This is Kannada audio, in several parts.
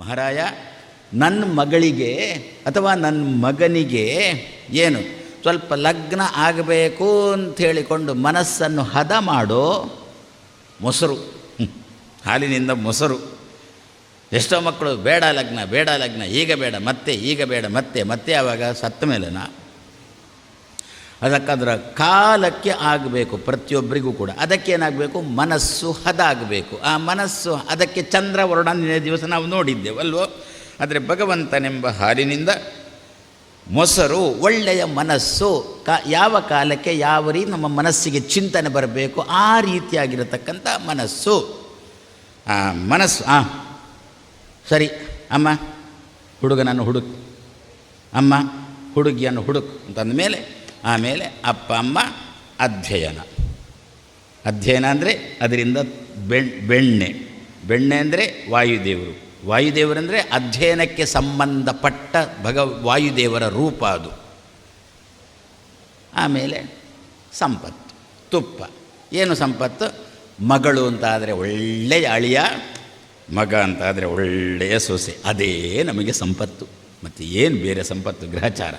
ಮಹಾರಾಯ ನನ್ನ ಮಗಳಿಗೆ ಅಥವಾ ನನ್ನ ಮಗನಿಗೆ ಏನು ಸ್ವಲ್ಪ ಲಗ್ನ ಆಗಬೇಕು ಅಂತ ಹೇಳಿಕೊಂಡು ಮನಸ್ಸನ್ನು ಹದ ಮಾಡೋ ಮೊಸರು. ಹಾಲಿನಿಂದ ಮೊಸರು. ಎಷ್ಟೋ ಮಕ್ಕಳು ಬೇಡ ಲಗ್ನ ಬೇಡ ಲಗ್ನ, ಈಗ ಬೇಡ, ಮತ್ತೆ, ಈಗ ಬೇಡ, ಮತ್ತೆ ಮತ್ತೆ, ಆವಾಗ ಸತ್ತ ಮೇಲೆನಾ ಅದಕ್ಕದರ ಕಾಲಕ್ಕೆ ಆಗಬೇಕು ಪ್ರತಿಯೊಬ್ಬರಿಗೂ ಕೂಡ. ಅದಕ್ಕೇನಾಗಬೇಕು ಮನಸ್ಸು ಹದ ಆಗಬೇಕು ಆ ಮನಸ್ಸು ಅದಕ್ಕೆ ಚಂದ್ರವರ್ಣ ನಿನ್ನೆ ದಿವಸ ನಾವು ನೋಡಿದ್ದೇವಲ್ವೋ ಆದರೆ ಭಗವಂತನೆಂಬ ಹಾಲಿನಿಂದ ಮೊಸರು ಒಳ್ಳೆಯ ಮನಸ್ಸು ಕ, ಯಾವ ಕಾಲಕ್ಕೆ ಯಾವ ರೀತಿ ನಮ್ಮ ಮನಸ್ಸಿಗೆ ಚಿಂತನೆ ಬರಬೇಕು ಆ ರೀತಿಯಾಗಿರತಕ್ಕಂಥ ಮನಸ್ಸು. ಆ ಮನಸ್ಸು, ಆ. ಸರಿ, ಅಮ್ಮ, ಹುಡುಗನನ್ನು ಹುಡುಕ್, ಅಮ್ಮ, ಹುಡುಗಿಯನ್ನು ಹುಡುಕು ಅಂತಂದ ಮೇಲೆ ಆಮೇಲೆ ಅಪ್ಪ, ಅಮ್ಮ, ಅಧ್ಯಯನ. ಅಧ್ಯಯನ ಅಂದರೆ ಅದರಿಂದ ಬೆಣ್, ಬೆಣ್ಣೆ. ಬೆಣ್ಣೆ ಅಂದರೆ ವಾಯುದೇವರು. ವಾಯುದೇವರಂದರೆ ಅಧ್ಯಯನಕ್ಕೆ ಸಂಬಂಧಪಟ್ಟ ಭಗ, ವಾಯುದೇವರ ರೂಪ ಅದು. ಆಮೇಲೆ ಸಂಪತ್ತು, ತುಪ್ಪ. ಏನು ಸಂಪತ್ತು? ಮಗಳು ಅಂತ ಆದರೆ ಒಳ್ಳೆಯ ಅಳಿಯ, ಮಗ ಅಂತ ಆದರೆ ಒಳ್ಳೆಯ ಸೊಸೆ. ಅದೇ ನಮಗೆ ಸಂಪತ್ತು. ಮತ್ತು ಏನು ಬೇರೆ ಸಂಪತ್ತು? ಗ್ರಹಚಾರ.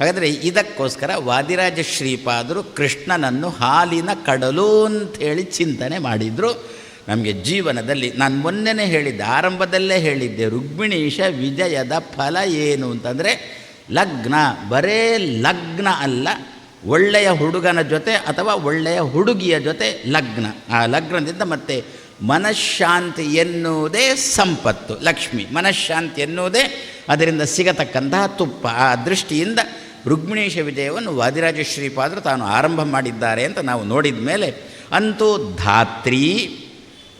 ಹಾಗಾದರೆ ಇದಕ್ಕೋಸ್ಕರ ವಾದಿರಾಜ ಶ್ರೀಪಾದರು ಕೃಷ್ಣನನ್ನು ಹಾಲಿನ ಕಡಲು ಅಂಥೇಳಿ ಚಿಂತನೆ ಮಾಡಿದರು. ನಮಗೆ ಜೀವನದಲ್ಲಿ ನಾನು ಮೊನ್ನೆನೇ ಹೇಳಿದ್ದೆ, ಆರಂಭದಲ್ಲೇ ಹೇಳಿದ್ದೆ, ರುಗ್ಮಿಣೀಶ ವಿಜಯದ ಫಲ ಏನು ಅಂತಂದರೆ ಲಗ್ನ, ಬರೇ ಲಗ್ನ ಅಲ್ಲ, ಒಳ್ಳೆಯ ಹುಡುಗನ ಜೊತೆ ಅಥವಾ ಒಳ್ಳೆಯ ಹುಡುಗಿಯ ಜೊತೆ ಲಗ್ನ. ಆ ಲಗ್ನದಿಂದ ಮತ್ತೆ ಮನಃಶಾಂತಿ ಎನ್ನುವುದೇ ಸಂಪತ್ತು. ಲಕ್ಷ್ಮಿ ಮನಃಶಾಂತಿ ಎನ್ನುವುದೇ ಅದರಿಂದ ಸಿಗತಕ್ಕಂತಹ ತುಪ್ಪ. ಆ ದೃಷ್ಟಿಯಿಂದ ರುಕ್ಮಿಣೀಶ ವಿಜಯವನ್ನು ವಾದಿರಾಜ ಶ್ರೀಪಾದರು ತಾನು ಆರಂಭ ಮಾಡಿದ್ದಾರೆ ಅಂತ ನಾವು ನೋಡಿದ ಮೇಲೆ, ಅಂತೂ ಧಾತ್ರಿ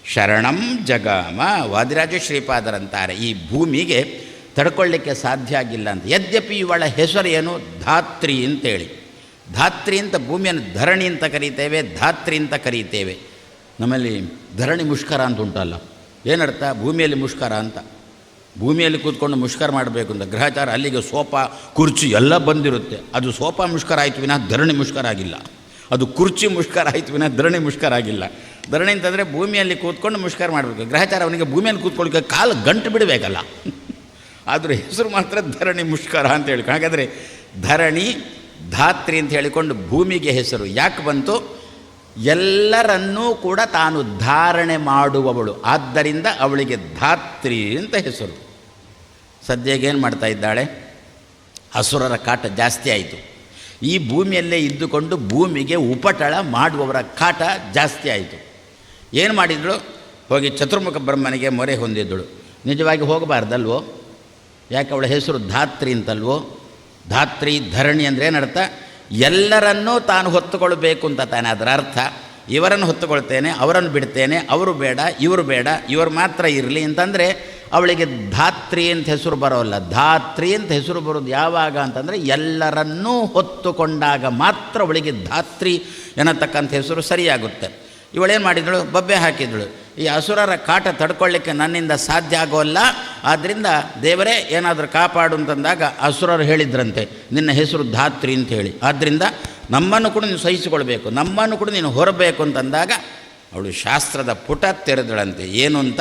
ಶರಣಂ ಜಗಾಮ, ವಾದಿರಾಜ ಶ್ರೀಪಾದರಂತಾರೆ. ಈ ಭೂಮಿಗೆ ತಡ್ಕೊಳ್ಳಿಕ್ಕೆ ಸಾಧ್ಯ ಆಗಿಲ್ಲ ಅಂತ. ಯದ್ಯಪಿ ಇವಳ ಹೆಸರು ಏನು? ಧಾತ್ರಿ ಅಂತೇಳಿ. ಧಾತ್ರಿ ಅಂತ ಭೂಮಿಯನ್ನು ಧರಣಿ ಅಂತ ಕರೀತೇವೆ, ಧಾತ್ರಿ ಅಂತ ಕರೀತೇವೆ. ನಮ್ಮಲ್ಲಿ ಧರಣಿ ಮುಷ್ಕರ ಅಂತ ಉಂಟಲ್ಲ. ಏನರ್ಥ? ಭೂಮಿಯಲ್ಲಿ ಮುಷ್ಕರ ಅಂತ. ಭೂಮಿಯಲ್ಲಿ ಕೂತ್ಕೊಂಡು ಮುಷ್ಕರ ಮಾಡಬೇಕು ಅಂತ ಗ್ರಹಚಾರ, ಅಲ್ಲಿಗೆ ಸೋಫಾ ಕುರ್ಚಿ ಎಲ್ಲ ಬಂದಿರುತ್ತೆ. ಅದು ಸೋಫಾ ಮುಷ್ಕರ ಆಯಿತು ವಿನಃ ಧರಣಿ ಮುಷ್ಕರ ಆಗಿಲ್ಲ. ಅದು ಕುರ್ಚಿ ಮುಷ್ಕರ ಆಯಿತು ವಿನಃ ಧರಣಿ ಮುಷ್ಕರ ಆಗಿಲ್ಲ. ಧರಣಿ ಅಂತಂದರೆ ಭೂಮಿಯಲ್ಲಿ ಕೂತ್ಕೊಂಡು ಮುಷ್ಕರ ಮಾಡಬೇಕು. ಗ್ರಹಚಾರ ಅವನಿಗೆ ಭೂಮಿಯಲ್ಲಿ ಕೂತ್ಕೊಳ್ಳಿಕ್ಕೆ ಕಾಲು ಗಂಟು ಬಿಡಬೇಕಲ್ಲ. ಆದರೂ ಹೆಸರು ಮಾತ್ರ ಧರಣಿ ಮುಷ್ಕರ ಅಂತ ಹೇಳಿ ಹಾಗಾದರೆ ಧರಣಿ, ಧಾತ್ರಿ ಅಂತ ಹೇಳಿಕೊಂಡು ಭೂಮಿಗೆ ಹೆಸರು ಯಾಕೆ ಬಂತು? ಎಲ್ಲರನ್ನೂ ಕೂಡ ತಾನು ಧಾರಣೆ ಮಾಡುವವಳು. ಆದ್ದರಿಂದ ಅವಳಿಗೆ ಧಾತ್ರಿ ಅಂತ ಹೆಸರು. ಸದ್ಯಗೇನು ಮಾಡ್ತಾ ಇದ್ದಾಳೆ? ಹಸುರರ ಕಾಟ ಜಾಸ್ತಿ ಆಯಿತು. ಈ ಭೂಮಿಯಲ್ಲೇ ಇದ್ದುಕೊಂಡು ಭೂಮಿಗೆ ಉಪಟಳ ಮಾಡುವವರ ಕಾಟ ಜಾಸ್ತಿ ಆಯಿತು. ಏನು ಮಾಡಿದಳು? ಹೋಗಿ ಚತುರ್ಮುಖ ಬ್ರಹ್ಮನಿಗೆ ಮೊರೆ ಹೊಂದಿದ್ದಳು. ನಿಜವಾಗಿ ಹೋಗಬಾರ್ದಲ್ವೋ? ಯಾಕೆ ಅವಳ ಹೆಸರು ಧಾತ್ರಿ ಅಂತಲ್ವೋ? ಧಾತ್ರಿ ಧರಣಿ ಅಂದರೆ ಏನರ್ಥ? ಎಲ್ಲರನ್ನೂ ತಾನು ಹೊತ್ತುಕೊಳ್ಬೇಕು ಅಂತ ತಾನೆ. ಅದರ ಅರ್ಥ, ಇವರನ್ನು ಹೊತ್ತುಕೊಳ್ತೇನೆ, ಅವರನ್ನು ಬಿಡ್ತೇನೆ, ಅವರು ಬೇಡ, ಇವರು ಬೇಡ, ಇವರು ಮಾತ್ರ ಇರಲಿ ಅಂತಂದರೆ ಅವಳಿಗೆ ಧಾತ್ರಿ ಅಂತ ಹೆಸರು ಬರೋಲ್ಲ. ಧಾತ್ರಿ ಅಂತ ಹೆಸರು ಬರೋದು ಯಾವಾಗ ಅಂತಂದರೆ ಎಲ್ಲರನ್ನೂ ಹೊತ್ತುಕೊಂಡಾಗ ಮಾತ್ರ ಅವಳಿಗೆ ಧಾತ್ರಿ ಎನ್ನತಕ್ಕಂಥ ಹೆಸರು ಸರಿಯಾಗುತ್ತೆ. ಇವಳೇನು ಮಾಡಿದಳು? ಬಬ್ಬೆ ಹಾಕಿದಳು. ಈ ಅಸುರರ ಕಾಟ ತಡ್ಕೊಳ್ಳಿಕ್ಕೆ ನನ್ನಿಂದ ಸಾಧ್ಯ ಆಗೋಲ್ಲ. ಆದ್ದರಿಂದ ದೇವರೇ, ಏನಾದರೂ ಕಾಪಾಡು ಅಂತಂದಾಗ ಅಸುರರು ಹೇಳಿದ್ರಂತೆ, ನಿನ್ನ ಹೆಸರು ಧಾತ್ರಿ ಅಂತ ಹೇಳಿ. ಆದ್ದರಿಂದ ನಮ್ಮನ್ನು ಕೂಡ ನೀನು ಸಹಿಸಿಕೊಳ್ಬೇಕು, ನಮ್ಮನ್ನು ಕೂಡ ನೀನು ಹೊರಬೇಕು ಅಂತಂದಾಗ ಅವಳು ಶಾಸ್ತ್ರದ ಪುಟ ತೆರೆದಳಂತೆ. ಏನು ಅಂತ?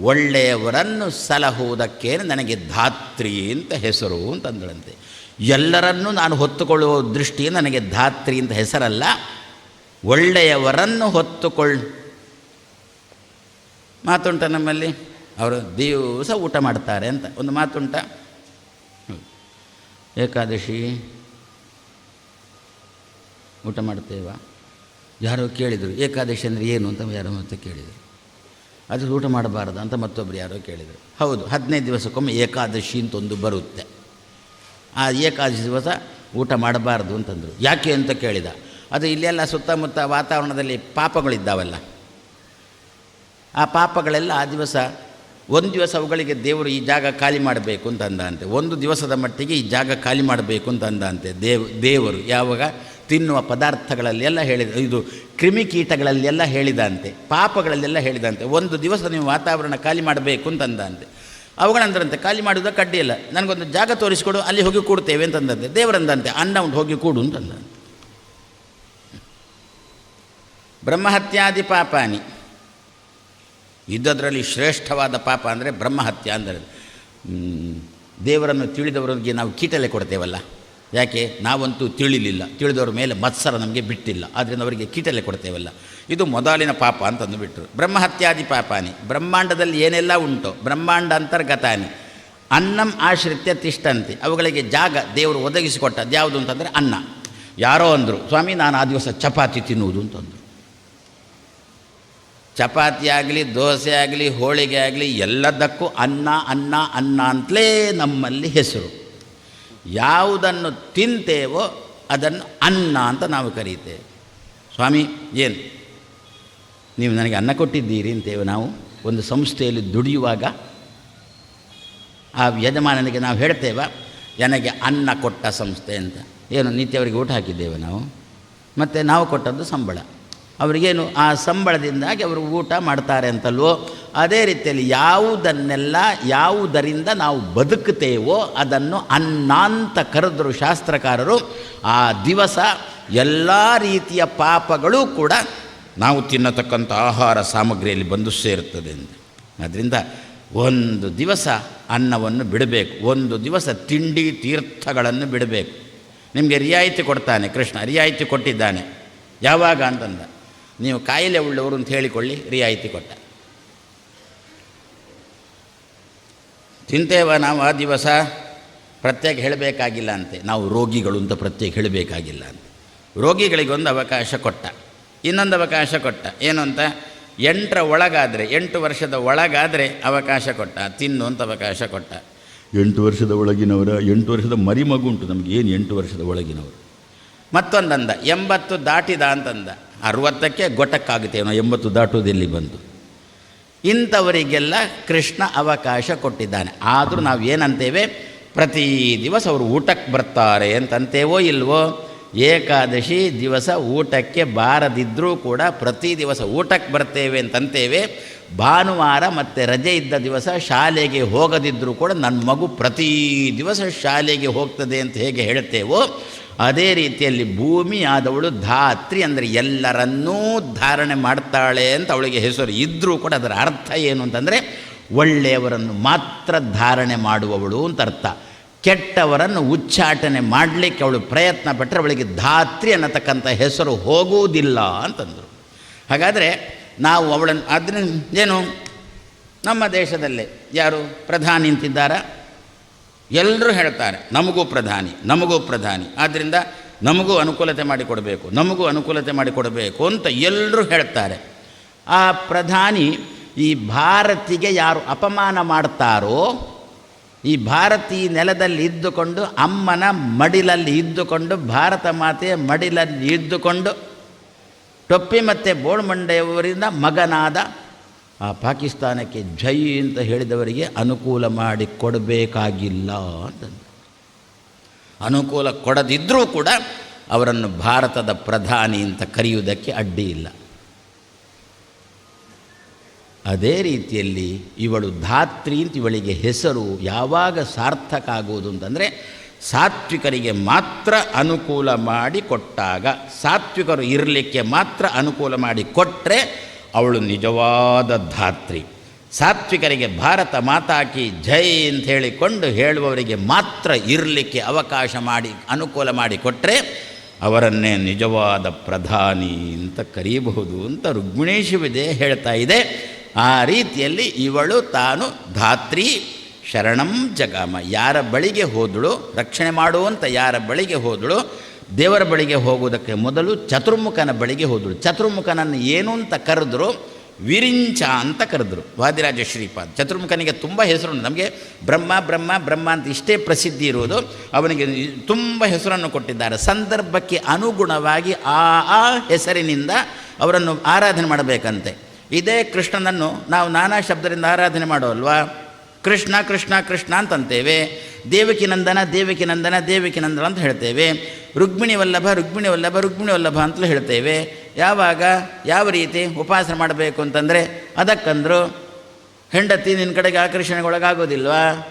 ಒಳ್ಳೆಯವರನ್ನು ಸಲಹುವುದಕ್ಕೆ ನನಗೆ ಧಾತ್ರಿ ಅಂತ ಹೆಸರು ಅಂತಂದಳಂತೆ. ಎಲ್ಲರನ್ನೂ ನಾನು ಹೊತ್ತುಕೊಳ್ಳುವ ದೃಷ್ಟಿಯಿಂದ ನನಗೆ ಧಾತ್ರಿ ಅಂತ ಹೆಸರಲ್ಲ. ಒಳ್ಳೆಯವರನ್ನು ಹೊತ್ತುಕೊಳ್ಳ ಮಾತುಂಟ ನಮ್ಮಲ್ಲಿ? ಅವರು ದಿವಸ ಊಟ ಮಾಡ್ತಾರೆ ಅಂತ. ಒಂದು ಮಾತುಂಟ. ಏಕಾದಶಿ, ಊಟ ಮಾಡ್ತೇವಾ ಯಾರೋ ಕೇಳಿದರು, ಏಕಾದಶಿ ಅಂದರೆ ಏನು ಅಂತ ಯಾರೋ ಮತ್ತೆ ಕೇಳಿದರು. ಅದು ಊಟ ಮಾಡಬಾರ್ದು ಅಂತ ಮತ್ತೊಬ್ಬರು ಯಾರೋ ಕೇಳಿದರು. ಹೌದು, ಹದಿನೈದು ದಿವಸಕ್ಕೊಮ್ಮೆ ಏಕಾದಶಿ ಅಂತ ಒಂದು ಬರುತ್ತೆ. ಆ ಏಕಾದಶಿ ದಿವಸ ಊಟ ಮಾಡಬಾರ್ದು ಅಂತಂದರು. ಯಾಕೆ ಅಂತ ಕೇಳಿದ. ಅದು ಇಲ್ಲೆಲ್ಲ ಸುತ್ತಮುತ್ತ ವಾತಾವರಣದಲ್ಲಿ ಪಾಪಗಳಿದ್ದಾವಲ್ಲ. ಆ ಪಾಪಗಳೆಲ್ಲ ಆ ದಿವಸ, ಒಂದು ದಿವಸ ಅವುಗಳಿಗೆ ದೇವರು ಈ ಜಾಗ ಖಾಲಿ ಮಾಡಬೇಕು ಅಂತ ಅಂದಂತೆ. ಒಂದು ದಿವಸದ ಮಟ್ಟಿಗೆ ಈ ಜಾಗ ಖಾಲಿ ಮಾಡಬೇಕು ಅಂತ ಅಂದಂತೆ ದೇವ್, ದೇವರು. ಯಾವಾಗ? ತಿನ್ನುವ ಪದಾರ್ಥಗಳಲ್ಲಿ ಎಲ್ಲ ಹೇಳಿದ, ಇದು ಕ್ರಿಮಿಕೀಟಗಳಲ್ಲೆಲ್ಲ ಹೇಳಿದಂತೆ, ಪಾಪಗಳಲ್ಲೆಲ್ಲ ಹೇಳಿದಂತೆ. ಒಂದು ದಿವಸ ನೀವು ವಾತಾವರಣ ಖಾಲಿ ಮಾಡಬೇಕು ಅಂತ ಅಂದಂತೆ. ಅವುಗಳಂದ್ರಂತೆ, ಖಾಲಿ ಮಾಡೋದು ಕಡ್ಡಿಯಲ್ಲ ನನಗೊಂದು ಜಾಗ ತೋರಿಸಿಕೊಡು, ಅಲ್ಲಿ ಹೋಗಿ ಕೂಡ್ತೇವೆ ಅಂತಂದಂತೆ ದೇವರಂದಂತೆ ಅನ್ನ ಉಂಟು ಹೋಗಿ ಕೂಡು ಅಂತಂದಂತೆ ಬ್ರಹ್ಮಹತ್ಯಾದಿ ಪಾಪಾನಿ. ಇದ್ದದರಲ್ಲಿ ಶ್ರೇಷ್ಠವಾದ ಪಾಪ ಅಂದರೆ ಬ್ರಹ್ಮಹತ್ಯ ಅಂದರೆ. ದೇವರನ್ನು ತಿಳಿದವರಿಗೆ ನಾವು ಕೀಟಲೆ ಕೊಡ್ತೇವಲ್ಲ. ಯಾಕೆ? ನಾವಂತೂ ತಿಳಿಲಿಲ್ಲ. ತಿಳಿದವರ ಮೇಲೆ ಮತ್ಸರ ನಮಗೆ ಬಿಟ್ಟಿಲ್ಲ. ಆದ್ದರಿಂದ ಅವರಿಗೆ ಕೀಟಲೆ ಕೊಡ್ತೇವಲ್ಲ. ಇದು ಮೊದಲಿನ ಪಾಪ ಅಂತಂದು ಬಿಟ್ಟರು ಬ್ರಹ್ಮಹತ್ಯಾದಿ ಪಾಪಾನಿ. ಬ್ರಹ್ಮಾಂಡದಲ್ಲಿ ಏನೆಲ್ಲ ಉಂಟು? ಬ್ರಹ್ಮಾಂಡ ಅಂತರ್ಗತಾನಿ. ಅನ್ನಂ ಆಶ್ರಿತ್ಯ ತಿಷ್ಟಂತೆ. ಅವುಗಳಿಗೆ ಜಾಗ ದೇವರು ಒದಗಿಸಿಕೊಟ್ಟದ್ದು ಯಾವುದು ಅಂತಂದರೆ ಅನ್ನ. ಯಾರೋ ಅಂದರು, ಸ್ವಾಮಿ, ನಾನು ಆ ದಿವಸ ಚಪಾತಿ ತಿನ್ನುವುದು ಅಂತಂದರು. ಚಪಾತಿ ಆಗಲಿ, ದೋಸೆ ಆಗಲಿ, ಹೋಳಿಗೆ ಆಗಲಿ, ಎಲ್ಲದಕ್ಕೂ ಅನ್ನ ಅನ್ನ ಅನ್ನ ಅಂತಲೇ ನಮ್ಮಲ್ಲಿ ಹೆಸರು. ಯಾವುದನ್ನು ತಿಂತೇವೋ ಅದನ್ನು ಅನ್ನ ಅಂತ ನಾವು ಕರೀತೇವೆ. ಸ್ವಾಮಿ, ಏನು? ನೀವು ನನಗೆ ಅನ್ನ ಕೊಟ್ಟಿದ್ದೀರಿ ಅಂತೇವೆ ನಾವು? ಒಂದು ಸಂಸ್ಥೆಯಲ್ಲಿ ದುಡಿಯುವಾಗ ಆ ಯಜಮಾನನಿಗೆ ನಾವು ಹೇಳ್ತೇವೆ, ನನಗೆ ಅನ್ನ ಕೊಟ್ಟ ಸಂಸ್ಥೆ ಅಂತ. ಏನು, ನಿತ್ಯವರಿಗೆ ಊಟ ಹಾಕಿದ್ದೇವೆ ನಾವು. ಮತ್ತು ನಾವು ಕೊಟ್ಟದ್ದು ಸಂಬಳ. ಅವರಿಗೇನು ಆ ಸಂಬಳದಿಂದಾಗಿ ಅವರು ಊಟ ಮಾಡ್ತಾರೆ ಅಂತಲ್ವೋ, ಅದೇ ರೀತಿಯಲ್ಲಿ ಯಾವುದನ್ನೆಲ್ಲ, ಯಾವುದರಿಂದ ನಾವು ಬದುಕುತ್ತೇವೋ ಅದನ್ನು ಅನ್ನಾಂತ ಕರೆದರು ಶಾಸ್ತ್ರಕಾರರು, ಆ ದಿವಸ ಎಲ್ಲ ರೀತಿಯ ಪಾಪಗಳು ಕೂಡ ನಾವು ತಿನ್ನತಕ್ಕಂಥ ಆಹಾರ ಸಾಮಗ್ರಿಯಲ್ಲಿ ಬಂದು ಸೇರುತ್ತದೆ ಅಂತ ಅದರಿಂದ ಒಂದು ದಿವಸ ಅನ್ನವನ್ನು ಬಿಡಬೇಕು, ಒಂದು ದಿವಸ ತಿಂಡಿ ತೀರ್ಥಗಳನ್ನು ಬಿಡಬೇಕು. ನಿಮಗೆ ರಿಯಾಯಿತಿ ಕೊಡ್ತಾನೆ ಕೃಷ್ಣ, ರಿಯಾಯಿತಿ ಕೊಟ್ಟಿದ್ದಾನೆ. ಯಾವಾಗ ಅಂತಂದ? ನೀವು ಕಾಯಿಲೆ ಉಳ್ಳವರು ಅಂತ ಹೇಳಿಕೊಳ್ಳಿ, ರಿಯಾಯಿತಿ ಕೊಟ್ಟ. ತಿಂತೇವ ನಾವು ಆ ದಿವಸ, ಪ್ರತ್ಯೇಕ ಹೇಳಬೇಕಾಗಿಲ್ಲ ಅಂತೆ. ನಾವು ರೋಗಿಗಳು ಅಂತ ಪ್ರತ್ಯೇಕ ಹೇಳಬೇಕಾಗಿಲ್ಲ ಅಂತ. ರೋಗಿಗಳಿಗೊಂದು ಅವಕಾಶ ಕೊಟ್ಟ. ಇನ್ನೊಂದು ಅವಕಾಶ ಕೊಟ್ಟ. ಏನು ಅಂತ? ಎಂಟರ ಒಳಗಾದರೆ, ಎಂಟು ವರ್ಷದ ಒಳಗಾದರೆ ಅವಕಾಶ ಕೊಟ್ಟ. ತಿನ್ನು ಅಂತ ಅವಕಾಶ ಕೊಟ್ಟ. ಎಂಟು ವರ್ಷದ ಒಳಗಿನವರ, ಎಂಟು ವರ್ಷದ ಮರಿಮಗುಂಟು ಮಗು ಉಂಟು. ನಮಗೆ ಏನು ಎಂಟು ವರ್ಷದ ಒಳಗಿನವರು? ಮತ್ತೊಂದಂದ, ಎಂಬತ್ತು ದಾಟಿದ ಅಂತಂದ. ಅರುವತ್ತಕ್ಕೆ ಗೊಟ್ಟಕ್ಕಾಗುತ್ತೇನೋ ಎಂಬತ್ತು ದಾಟುವುದಿಲ್ಲಿ ಬಂದು? ಇಂಥವರಿಗೆಲ್ಲ ಕೃಷ್ಣ ಅವಕಾಶ ಕೊಟ್ಟಿದ್ದಾನೆ. ಆದರೂ ನಾವು ಏನಂತೇವೆ, ಪ್ರತಿ ದಿವಸ ಅವರು ಊಟಕ್ಕೆ ಬರ್ತಾರೆ ಅಂತಂತೇವೋ ಇಲ್ವೋ, ಏಕಾದಶಿ ದಿವಸ ಊಟಕ್ಕೆ ಬಾರದಿದ್ದರೂ ಕೂಡ ಪ್ರತಿ ದಿವಸ ಊಟಕ್ಕೆ ಬರ್ತೇವೆ ಅಂತಂತೇವೆ, ಭಾನುವಾರ ಮತ್ತು ರಜೆ ಇದ್ದ ದಿವಸ ಶಾಲೆಗೆ ಹೋಗದಿದ್ದರೂ ಕೂಡ ನನ್ನ ಮಗು ಪ್ರತಿ ದಿವಸ ಶಾಲೆಗೆ ಹೋಗ್ತದೆ ಅಂತ ಹೇಗೆ ಹೇಳ್ತೇವೋ ಅದೇ ರೀತಿಯಲ್ಲಿ ಭೂಮಿ ಆದವಳು ಧಾತ್ರಿ ಅಂದರೆ ಎಲ್ಲರನ್ನೂ ಧಾರಣೆ ಮಾಡ್ತಾಳೆ ಅಂತ ಅವಳಿಗೆ ಹೆಸರು ಇದ್ದರೂ ಕೂಡ ಅದರ ಅರ್ಥ ಏನು ಅಂತಂದರೆ ಒಳ್ಳೆಯವರನ್ನು ಮಾತ್ರ ಧಾರಣೆ ಮಾಡುವವಳು ಅಂತ ಅರ್ಥ. ಕೆಟ್ಟವರನ್ನು ಉಚ್ಚಾಟನೆ ಮಾಡಲಿಕ್ಕೆ ಅವಳು ಪ್ರಯತ್ನ ಪಟ್ಟರೆ ಅವಳಿಗೆ ಧಾತ್ರಿ ಅನ್ನತಕ್ಕಂಥ ಹೆಸರು ಹೋಗುವುದಿಲ್ಲ ಅಂತಂದರು. ಹಾಗಾದರೆ ನಾವು ಅವಳನ್ನು ಅದನ್ನ ಏನು? ನಮ್ಮ ದೇಶದಲ್ಲೇ ಯಾರು ಪ್ರಧಾನಿ ಅಂತಿದ್ದಾರಾ? ಎಲ್ಲರೂ ಹೇಳ್ತಾರೆ, ನಮಗೂ ಪ್ರಧಾನಿ ನಮಗೂ ಪ್ರಧಾನಿ. ಆದ್ದರಿಂದ ನಮಗೂ ಅನುಕೂಲತೆ ಮಾಡಿಕೊಡಬೇಕು ನಮಗೂ ಅನುಕೂಲತೆ ಮಾಡಿಕೊಡಬೇಕು ಅಂತ ಎಲ್ಲರೂ ಹೇಳ್ತಾರೆ. ಆ ಪ್ರಧಾನಿ ಈ ಭಾರತಿಗೆ ಯಾರು ಅಪಮಾನ ಮಾಡ್ತಾರೋ, ಈ ಭಾರತೀ ನೆಲದಲ್ಲಿ ಇದ್ದುಕೊಂಡು, ಅಮ್ಮನ ಮಡಿಲಲ್ಲಿ ಇದ್ದುಕೊಂಡು, ಭಾರತ ಮಾತೆಯ ಮಡಿಲಲ್ಲಿ ಇದ್ದುಕೊಂಡು, ಟೊಪ್ಪಿ ಮತ್ತು ಬೋಳ್ಮಂಡೆಯವರಿಂದ ಮಗನಾದ ಆ ಪಾಕಿಸ್ತಾನಕ್ಕೆ ಜೈ ಅಂತ ಹೇಳಿದವರಿಗೆ ಅನುಕೂಲ ಮಾಡಿ ಕೊಡಬೇಕಾಗಿಲ್ಲ ಅಂತ ಅನುಕೂಲ ಕೊಡದಿದ್ದರೂ ಕೂಡ ಅವರನ್ನು ಭಾರತದ ಪ್ರಧಾನಿ ಅಂತ ಕರೆಯುವುದಕ್ಕೆ ಅಡ್ಡಿ ಇಲ್ಲ. ಅದೇ ರೀತಿಯಲ್ಲಿ ಇವಳು ಧಾತ್ರಿ ಅಂತ ಇವಳಿಗೆ ಹೆಸರು ಯಾವಾಗ ಸಾರ್ಥಕ ಆಗುವುದು ಅಂತಂದರೆ ಸಾತ್ವಿಕರಿಗೆ ಮಾತ್ರ ಅನುಕೂಲ ಮಾಡಿ ಕೊಟ್ಟಾಗ ಸಾತ್ವಿಕರು ಇರಲಿಕ್ಕೆ ಮಾತ್ರ ಅನುಕೂಲ ಮಾಡಿ ಕೊಟ್ಟರೆ ಅವಳು ನಿಜವಾದ ಧಾತ್ರಿ. ಸಾತ್ವಿಕರಿಗೆ ಭಾರತ ಮಾತಾಕಿ ಜೈ ಅಂತ ಹೇಳಿಕೊಂಡು ಹೇಳುವವರಿಗೆ ಮಾತ್ರ ಇರಲಿಕ್ಕೆ ಅವಕಾಶ ಮಾಡಿ, ಅನುಕೂಲ ಮಾಡಿಕೊಟ್ಟರೆ ಅವರನ್ನೇ ನಿಜವಾದ ಪ್ರಧಾನಿ ಅಂತ ಕರೀಬಹುದು ಅಂತ ರುಕ್ಮಿಣೇಶವಿದೆ ಹೇಳ್ತಾ ಇದೆ. ಆ ರೀತಿಯಲ್ಲಿ ಇವಳು ತಾನು ಧಾತ್ರಿ, ಶರಣಂ ಜಗಾಮ. ಯಾರ ಬಳಿಗೆ ಹೋದಳು, ರಕ್ಷಣೆ ಮಾಡುವಂಥ ಯಾರ ಬಳಿಗೆ ಹೋದಳು ದೇವರ ಬಳಿಗೆ ಹೋಗುವುದಕ್ಕೆ ಮೊದಲು ಚತುರ್ಮುಖನ ಬಳಿಗೆ ಹೋದರು. ಚತುರ್ಮುಖನನ್ನು ಏನು ಅಂತ ಕರೆದ್ರು? ವಿರಿಂಚ ಅಂತ ಕರೆದ್ರು. ವಾದಿರಾಜ ಶ್ರೀಪಾದ್. ಚತುರ್ಮುಖನಿಗೆ ತುಂಬ ಹೆಸರು ನಮಗೆ ಬ್ರಹ್ಮ ಬ್ರಹ್ಮ ಬ್ರಹ್ಮ ಅಂತ ಇಷ್ಟೇ ಪ್ರಸಿದ್ಧಿ ಇರುವುದು. ಅವನಿಗೆ ತುಂಬ ಹೆಸರನ್ನು ಕೊಟ್ಟಿದ್ದಾರೆ. ಸಂದರ್ಭಕ್ಕೆ ಅನುಗುಣವಾಗಿ ಆ ಆ ಹೆಸರಿನಿಂದ ಅವರನ್ನು ಆರಾಧನೆ ಮಾಡಬೇಕಂತೆ. ಇದೇ ಕೃಷ್ಣನನ್ನು ನಾವು ನಾನಾ ಶಬ್ದದಿಂದ ಆರಾಧನೆ ಮಾಡೋಲ್ವಾ? ಕೃಷ್ಣ ಕೃಷ್ಣ ಕೃಷ್ಣ ಅಂತಂತೇವೆ. ದೇವಕಿನಂದನ ದೇವಕಿನಂದನ ದೇವಕಿನಂದನ ದೇವಕಿ ನಂದನ ಅಂತ ಹೇಳ್ತೇವೆ. ರುಕ್ಮಿಣಿ ವಲ್ಲಭ ರುಕ್ಮಿಣಿ ವಲ್ಲಭ ರುಕ್ಮಿಣಿ ವಲ್ಲಭ ಅಂತಲೂ ಹೇಳ್ತೇವೆ. ಯಾವಾಗ? ಯಾವ ರೀತಿ? ಉಪಾಸನೆ ಮಾಡಬೇಕು ಅಂತಂದರೆ ಅದಕ್ಕಂದ್ರು, ಹೆಂಡತಿ ನಿನ್ನ ಕಡೆಗೆ ಆಕರ್ಷಣೆಗೆ ಒಳಗಾಗೋದಿಲ್ವಾ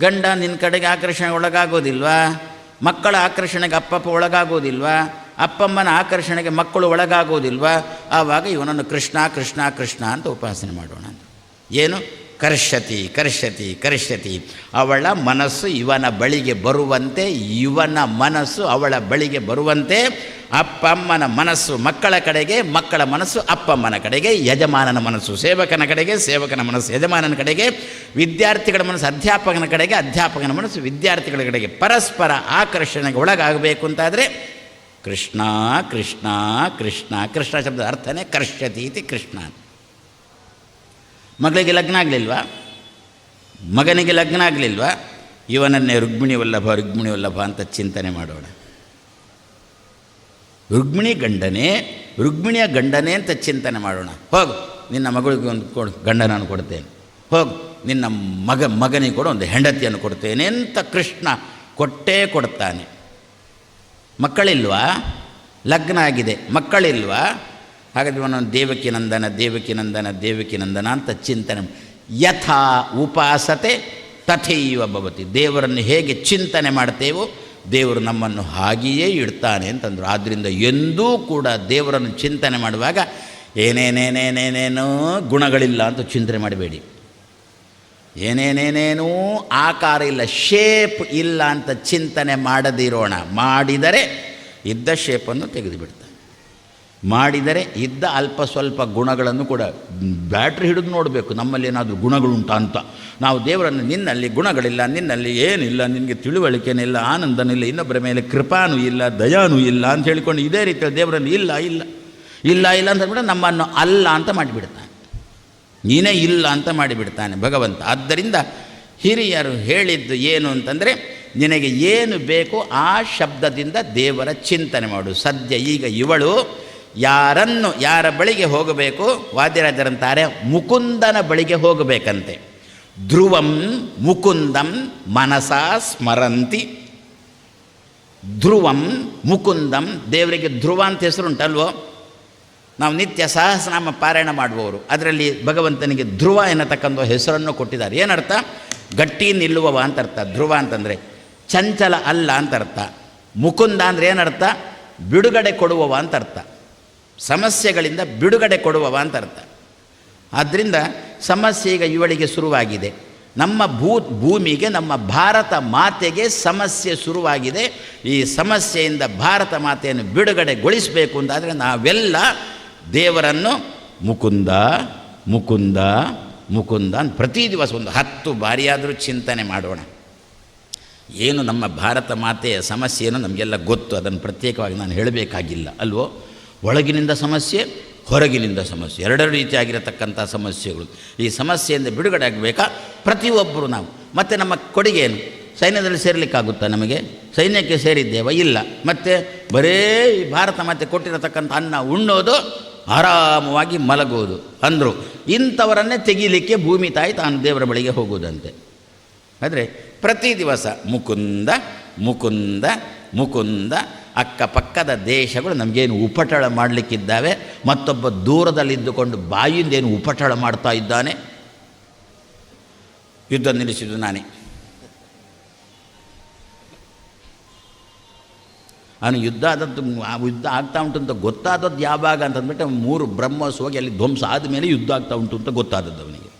ಗಂಡ ನಿನ್ನ ಕಡೆಗೆ ಆಕರ್ಷಣೆಗೆ ಒಳಗಾಗೋದಿಲ್ವಾ ಮಕ್ಕಳ ಆಕರ್ಷಣೆಗೆ ಅಪ್ಪಪ್ಪ ಒಳಗಾಗೋದಿಲ್ವಾ? ಅಪ್ಪಮ್ಮನ ಆಕರ್ಷಣೆಗೆ ಮಕ್ಕಳು ಒಳಗಾಗೋದಿಲ್ವಾ? ಆವಾಗ ಇವನನ್ನು ಕೃಷ್ಣ ಕೃಷ್ಣ ಕೃಷ್ಣ ಅಂತ ಉಪಾಸನೆ ಮಾಡೋಣ ಏನು? ಕರ್ಷತಿ ಕರ್ಷತಿ ಕರ್ಷತಿ. ಅವಳ ಮನಸ್ಸು ಇವನ ಬಳಿಗೆ ಬರುವಂತೆ, ಇವನ ಮನಸ್ಸು ಅವಳ ಬಳಿಗೆ ಬರುವಂತೆ, ಅಪ್ಪಮ್ಮನ ಮನಸ್ಸು ಮಕ್ಕಳ ಕಡೆಗೆ, ಮಕ್ಕಳ ಮನಸ್ಸು ಅಪ್ಪಮ್ಮನ ಕಡೆಗೆ, ಯಜಮಾನನ ಮನಸ್ಸು ಸೇವಕನ ಕಡೆಗೆ, ಸೇವಕನ ಮನಸ್ಸು ಯಜಮಾನನ ಕಡೆಗೆ, ವಿದ್ಯಾರ್ಥಿಗಳ ಮನಸ್ಸು ಅಧ್ಯಾಪಕನ ಕಡೆಗೆ, ಅಧ್ಯಾಪಕನ ಮನಸ್ಸು ವಿದ್ಯಾರ್ಥಿಗಳ ಕಡೆಗೆ ಪರಸ್ಪರ ಆಕರ್ಷಣೆಗೆ ಒಳಗಾಗಬೇಕು ಅಂತಾದರೆ, ಕೃಷ್ಣ ಕೃಷ್ಣ ಕೃಷ್ಣ ಕೃಷ್ಣ ಶಬ್ದದ ಅರ್ಥನೇ ಕರ್ಷತಿ ಇತಿ ಕೃಷ್ಣ ಮಗಳಿಗೆ ಲಗ್ನ ಆಗಲಿಲ್ವಾ? ಮಗನಿಗೆ ಲಗ್ನ ಆಗಲಿಲ್ವಾ? ಇವನನ್ನೇ ರುಕ್ಮಿಣಿ ವಲ್ಲಭ ರುಕ್ಮಿಣಿ ವಲ್ಲಭ ಅಂತ ಚಿಂತನೆ ಮಾಡೋಣ. ರುಗ್ಮಿಣಿ ಗಂಡನೇ ರುಗ್ಮಿಣಿಯ ಗಂಡನೇ ಅಂತ ಚಿಂತನೆ ಮಾಡೋಣ. ಹೋಗು, ನಿನ್ನ ಮಗಳಿಗೆ ಒಂದು ಕೊಡು, ಗಂಡನನ್ನು ಕೊಡ್ತೇನೆ. ಹೋಗು, ನಿನ್ನ ಮಗ, ಮಗನಿಗೆ ಕೂಡ, ಒಂದು ಹೆಂಡತಿಯನ್ನು ಕೊಡ್ತೇನೆ ಅಂತ ಕೃಷ್ಣ ಕೊಟ್ಟೇ ಕೊಡ್ತಾನೆ. ಮಕ್ಕಳಿಲ್ವಾ? ಲಗ್ನ ಆಗಿದೆ. ಮಕ್ಕಳಿಲ್ವಾ? ಹಾಗಾದ್ರೆ ಇವನೊಂದು ದೇವಕಿ ನಂದನ ದೇವಕಿ ನಂದನ ದೇವಕಿ ನಂದನ ಅಂತ ಚಿಂತನೆ ಯಥಾ ಉಪಾಸತೆ ತಥೈವ ಭವತಿ. ದೇವರನ್ನು ಹೇಗೆ ಚಿಂತನೆ ಮಾಡ್ತೇವೋ ದೇವರು ನಮ್ಮನ್ನು ಹಾಗೆಯೇ ಇಡ್ತಾನೆ ಅಂತಂದರು. ಆದ್ದರಿಂದ ಎಂದೂ ಕೂಡ ದೇವರನ್ನು ಚಿಂತನೆ ಮಾಡುವಾಗ ಏನೇನೇನೇನೇನೇನೋ ಗುಣಗಳಿಲ್ಲ ಅಂತ ಚಿಂತನೆ ಮಾಡಬೇಡಿ. ಏನೇನೇನೇನೂ ಆಕಾರ ಇಲ್ಲ, ಶೇಪ್ ಇಲ್ಲ ಅಂತ ಚಿಂತನೆ ಮಾಡದಿರೋಣ. ಮಾಡಿದರೆ ಇದ್ದ ಶೇಪನ್ನು ತೆಗೆದುಬಿಡ್ತಾನೆ ಮಾಡಿದರೆ ಇದ್ದ ಅಲ್ಪ ಸ್ವಲ್ಪ ಗುಣಗಳನ್ನು ಕೂಡ ಬ್ಯಾಟ್ರಿ ಹಿಡಿದು ನೋಡಬೇಕು. ನಮ್ಮಲ್ಲಿ ಏನಾದರೂ ಗುಣಗಳುಂಟಾ ಅಂತ. ನಾವು ದೇವರನ್ನು ನಿನ್ನಲ್ಲಿ ಗುಣಗಳಿಲ್ಲ, ನಿನ್ನಲ್ಲಿ ಏನಿಲ್ಲ, ನಿನಗೆ ತಿಳುವಳಿಕೆನಿಲ್ಲ, ಆನಂದನಿಲ್ಲ, ಇನ್ನೊಬ್ಬರ ಮೇಲೆ ಕೃಪಾನೂ ಇಲ್ಲ, ದಯಾನೂ ಇಲ್ಲ ಅಂತ ಹೇಳಿಕೊಂಡು ಇದೇ ರೀತಿಯಲ್ಲಿ ದೇವರನ್ನು ಇಲ್ಲ ಇಲ್ಲ ಇಲ್ಲ ಇಲ್ಲ ಅಂತ ಅಂದ್ಬಿಟ್ಟು ನಮ್ಮನ್ನು ಅಲ್ಲ ಅಂತ ಮಾಡಿಬಿಡ್ತಾನೆ. ನೀನೇ ಇಲ್ಲ ಅಂತ ಮಾಡಿಬಿಡ್ತಾನೆ ಭಗವಂತ. ಆದ್ದರಿಂದ ಹಿರಿಯರು ಹೇಳಿದ್ದು ಏನು ಅಂತಂದರೆ, ನಿನಗೆ ಏನು ಬೇಕೋ ಆ ಶಬ್ದದಿಂದ ದೇವರ ಚಿಂತನೆ ಮಾಡು. ಸದ್ಯ ಈಗ ಇವಳು ಯಾರನ್ನು ಯಾರ ಬಳಿಗೆ ಹೋಗಬೇಕು? ವಾದ್ಯರಾಜರಂತಾರೆ, ಮುಕುಂದನ ಬಳಿಗೆ ಹೋಗಬೇಕಂತೆ. ಧ್ರುವಂ ಮುಕುಂದಂ ಮನಸ ಸ್ಮರಂತಿ. ಧ್ರುವಂ ಮುಕುಂದಂ, ದೇವರಿಗೆ ಧ್ರುವ ಅಂತ ಹೆಸರುಂಟಲ್ವೋ ನಾವು ನಿತ್ಯ ಸಹಸ್ರನಾಮ ಪಾರಾಯಣ ಮಾಡುವವರು. ಅದರಲ್ಲಿ ಭಗವಂತನಿಗೆ ಧ್ರುವ ಎನ್ನತಕ್ಕಂಥ ಹೆಸರನ್ನು ಕೊಟ್ಟಿದ್ದಾರೆ. ಏನರ್ಥ? ಗಟ್ಟಿ ನಿಲ್ಲುವವ ಅಂತ ಅರ್ಥ. ಧ್ರುವ ಅಂತಂದರೆ ಚಂಚಲ ಅಲ್ಲ ಅಂತ ಅರ್ಥ. ಮುಕುಂದ ಅಂದರೆ ಏನರ್ಥ? ಬಿಡುಗಡೆ ಕೊಡುವವ ಅಂತ ಅರ್ಥ. ಸಮಸ್ಯೆಗಳಿಂದ ಬಿಡುಗಡೆ ಕೊಡುವವ ಅಂತ ಅರ್ಥ ಆದ್ದರಿಂದ ಸಮಸ್ಯೆ ಈಗ ಇವಳಿಗೆ ಶುರುವಾಗಿದೆ. ನಮ್ಮ ಭೂ, ಭೂಮಿಗೆ, ನಮ್ಮ ಭಾರತ ಮಾತೆಗೆ ಸಮಸ್ಯೆ ಶುರುವಾಗಿದೆ. ಈ ಸಮಸ್ಯೆಯಿಂದ ಭಾರತ ಮಾತೆಯನ್ನು ಬಿಡುಗಡೆಗೊಳಿಸಬೇಕು ಅಂತಾದರೆ ನಾವೆಲ್ಲ ದೇವರನ್ನು ಮುಕುಂದ ಮುಕುಂದ ಮುಕುಂದ ಅಂತ ಪ್ರತಿ ದಿವಸ ಒಂದು ಹತ್ತು ಬಾರಿಯಾದರೂ ಚಿಂತನೆ ಮಾಡೋಣ. ಏನು ನಮ್ಮ ಭಾರತ ಮಾತೆಯ ಸಮಸ್ಯೆಯನ್ನು ನಮಗೆಲ್ಲ ಗೊತ್ತು. ಅದನ್ನು ಪ್ರತ್ಯೇಕವಾಗಿ ನಾನು ಹೇಳಬೇಕಾಗಿಲ್ಲ. ಅಲ್ವೋ? ಒಳಗಿನಿಂದ ಸಮಸ್ಯೆ, ಹೊರಗಿನಿಂದ ಸಮಸ್ಯೆ. ಎರಡೆರಡು ರೀತಿಯಾಗಿರತಕ್ಕಂಥ ಸಮಸ್ಯೆಗಳು. ಈ ಸಮಸ್ಯೆಯಿಂದ ಬಿಡುಗಡೆ ಆಗಬೇಕಾ? ಪ್ರತಿಯೊಬ್ಬರು ನಾವು. ಮತ್ತು ನಮ್ಮ ಕೊಡುಗೆ ಏನು ಸೈನ್ಯದಲ್ಲಿ ಸೇರಲಿಕ್ಕಾಗುತ್ತಾ ನಮಗೆ? ಸೈನ್ಯಕ್ಕೆ ಸೇರಿದ್ದೇವ? ಇಲ್ಲ. ಮತ್ತು ಬರೇ ಈ ಭಾರತ ಮತ್ತೆ ಕೊಟ್ಟಿರತಕ್ಕಂಥ ಅನ್ನ ಉಣ್ಣೋದು, ಆರಾಮವಾಗಿ ಮಲಗೋದು ಅಂದರು. ಇಂಥವರನ್ನೇ ತೆಗೀಲಿಕ್ಕೆ ಭೂಮಿ ತಾಯಿ ತಾನು ದೇವರ ಬಳಿಗೆ ಹೋಗುವುದಂತೆ ಆದರೆ ಪ್ರತಿ ದಿವಸ ಮುಕುಂದ ಮುಕುಂದ ಮುಕುಂದ ಅಕ್ಕಪಕ್ಕದ ದೇಶಗಳು ನಮಗೇನು ಉಪಟಳ ಮಾಡಲಿಕ್ಕಿದ್ದಾವೆ, ಮತ್ತೊಬ್ಬ ದೂರದಲ್ಲಿದ್ದುಕೊಂಡು ಬಾಯಿಂದ ಏನು ಉಪಟಳ ಮಾಡ್ತಾ ಇದ್ದಾನೆ? ಯುದ್ಧ ನಿಲ್ಲಿಸಿದ್ದು ನಾನೇ. ಅವನು ಯುದ್ಧ ಆದದ್ದು ಯುದ್ಧ ಆಗ್ತಾ ಉಂಟು ಅಂತ ಗೊತ್ತಾದದ್ದು ಯಾವಾಗ ಅಂತಂದ್ಬಿಟ್ಟು ಮೂರು ಬ್ರಹ್ಮಸ್ ಹೋಗಿ ಅಲ್ಲಿ ಧ್ವಂಸ ಆದಮೇಲೆ ಯುದ್ಧ ಆಗ್ತಾ ಉಂಟು ಅಂತ ಗೊತ್ತಾದದ್ದು ಅವನಿಗೆ.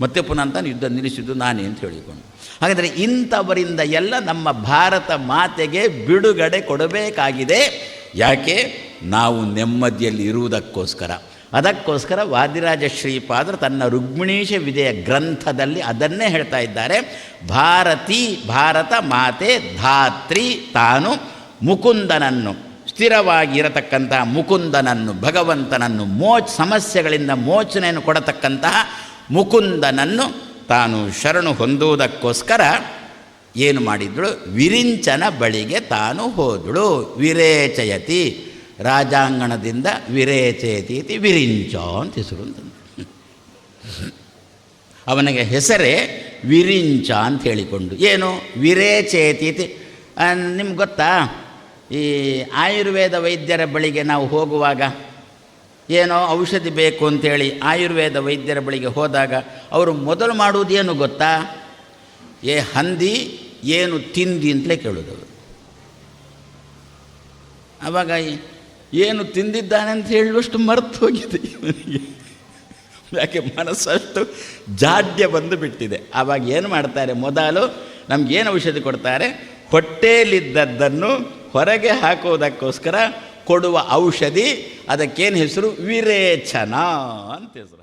ಮತ್ತೆ ಪುನಃ ಅಂತ ಯುದ್ಧ ನಿಲ್ಲಿಸಿದ್ದು ನಾನೇ ಅಂತ ಹೇಳಿಕೊಂಡು. ಹಾಗಾದರೆ ಇಂಥವರಿಂದ ಎಲ್ಲ ನಮ್ಮ ಭಾರತ ಮಾತೆಗೆ ಬಿಡುಗಡೆ ಕೊಡಬೇಕಾಗಿದೆ. ಯಾಕೆ? ನಾವು ನೆಮ್ಮದಿಯಲ್ಲಿ ಇರುವುದಕ್ಕೋಸ್ಕರ. ಅದಕ್ಕೋಸ್ಕರ ವಾದಿರಾಜ ಶ್ರೀಪಾದರು ತನ್ನ ರುಗ್ಮಿಣೀಶ ವಿಜಯ ಗ್ರಂಥದಲ್ಲಿ ಅದನ್ನೇ ಹೇಳ್ತಾ ಇದ್ದಾರೆ. ಭಾರತಿ ಭಾರತ ಮಾತೆ ಧಾತ್ರಿ ತಾನು ಮುಕುಂದನನ್ನು ಸ್ಥಿರವಾಗಿರತಕ್ಕಂತಹ ಮುಕುಂದನನ್ನು, ಭಗವಂತನನ್ನು ಮೋಚ್ ಸಮಸ್ಯೆಗಳಿಂದ ಮೋಚನೆಯನ್ನು ಕೊಡತಕ್ಕಂತಹ ಮುಕುಂದನನ್ನು ತಾನು ಶರಣು ಹೊಂದುವುದಕ್ಕೋಸ್ಕರ ಏನು ಮಾಡಿದಳು? ವಿರಿಂಚನ ಬಳಿಗೆ ತಾನು ಹೋದಳು. ವಿರೇಚಯತಿ. ರಾಜಾಂಗಣದಿಂದ ವಿರೇಚಯತಿ ಇತಿ ವಿರಿಂಚ ಅಂತ ಹೆಸರು ಅವನಿಗೆ ಹೆಸರೇ ವಿರಿಂಚ ಅಂತ ಹೇಳಿಕೊಂಡು, ಏನು? ವಿರೇಚಯತಿ ಇತಿ. ನಿಮ್ಗೆ ಗೊತ್ತಾ? ಈ ಆಯುರ್ವೇದ ವೈದ್ಯರ ಬಳಿಗೆ ನಾವು ಹೋಗುವಾಗ ಏನೋ ಔಷಧಿ ಬೇಕು ಅಂತೇಳಿ ಆಯುರ್ವೇದ ವೈದ್ಯರ ಬಳಿಗೆ ಹೋದಾಗ ಅವರು ಮೊದಲು ಮಾಡುವುದೇನು ಗೊತ್ತಾ? ಏ ಹಂದಿ, ಏನು ತಿಂದಿ ಅಂತಲೇ ಕೇಳೋದು ಆವಾಗ ಏನು ತಿಂದಿದ್ದಾನೆ ಅಂತ ಹೇಳುವಷ್ಟು ಮರೆತು ಹೋಗಿದೆ ಯಾಕೆ ಮನಸ್ಸಷ್ಟು ಜಾಡ್ಯ ಬಂದು ಬಿಟ್ಟಿದೆ. ಆವಾಗ ಏನು ಮಾಡ್ತಾರೆ? ಮೊದಲು ನಮಗೇನು ಔಷಧಿ ಕೊಡ್ತಾರೆ? ಹೊಟ್ಟೆಯಲ್ಲಿದ್ದದ್ದನ್ನು ಹೊರಗೆ ಹಾಕೋದಕ್ಕೋಸ್ಕರ ಕೊಡುವ ಔಷಧಿ ಅದಕ್ಕೇನು ಹೆಸರು? ವಿರೇಚನ ಅಂತ ಹೆಸರು.